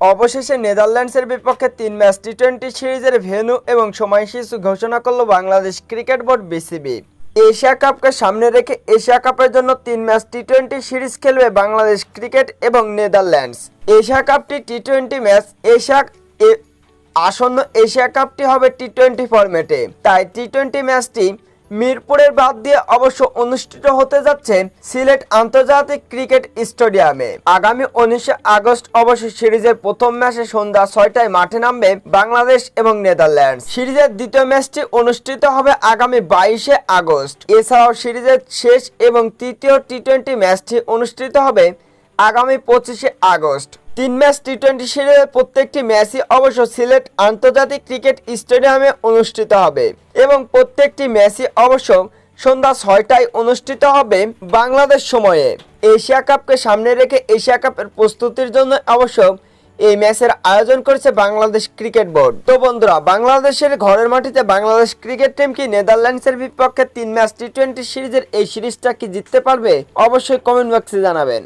অবশেষে নেদারল্যান্ডসের বিপক্ষে তিন ম্যাচ টি টোয়েন্টি সিরিজের ভেন্যু এবং সময়সূচি ঘোষণা করল Bangladesh cricket board BCB. Asia কাপকে সামনে রেখে এশিয়া কাপের জন্য তিন ম্যাচ টি টোয়েন্টি সিরিজ খেলবে বাংলাদেশ ক্রিকেট এবং নেদারল্যান্ডস। এশিয়া কাপটি টি টোয়েন্টি ম্যাচ, এশিয়া আসন্ন এশিয়া কাপটি হবে টি টোয়েন্টি ফরম্যাটে। তাই টি টোয়েন্টি ম্যাচটি মিরপুরের বাদ দিয়ে অবশ্য অনুষ্ঠিত হতে যাচ্ছে সিলেট আন্তর্জাতিক ক্রিকেট স্টেডিয়ামে। আগামী উনিশে আগস্ট অবশ্য সিরিজের প্রথম ম্যাচে সন্ধ্যা ছয়টায় মাঠে নামবে বাংলাদেশ এবং নেদারল্যান্ডস। সিরিজের দ্বিতীয় ম্যাচটি অনুষ্ঠিত হবে আগামী বাইশে আগস্ট। এছাড়াও সিরিজের শেষ এবং তৃতীয় টি টোয়েন্টি ম্যাচটি অনুষ্ঠিত হবে আগামী পঁচিশে আগস্ট। তিন ম্যাচ টি টোয়েন্টি সিরিজের প্রত্যেকটি ম্যাচই অবশ্য সিলেট আন্তর্জাতিক ক্রিকেট স্টেডিয়ামে অনুষ্ঠিত হবে। এবং প্রত্যেকটি ম্যাচই অবশ্য সন্ধ্যা ছয়টায় অনুষ্ঠিত হবে বাংলাদেশ সময়ে। এশিয়া কাপকে সামনে রেখে এশিয়া কাপের প্রস্তুতির জন্য অবশ্য এই ম্যাচের আয়োজন করেছে বাংলাদেশ ক্রিকেট বোর্ড। তো বন্ধুরা, বাংলাদেশের ঘরের মাটিতে বাংলাদেশ ক্রিকেট টিম কি নেদারল্যান্ডসের বিপক্ষে তিন ম্যাচ টি টোয়েন্টি সিরিজের এই সিরিজটা কি জিততে পারবে? অবশ্যই কমেন্ট বক্সে জানাবেন।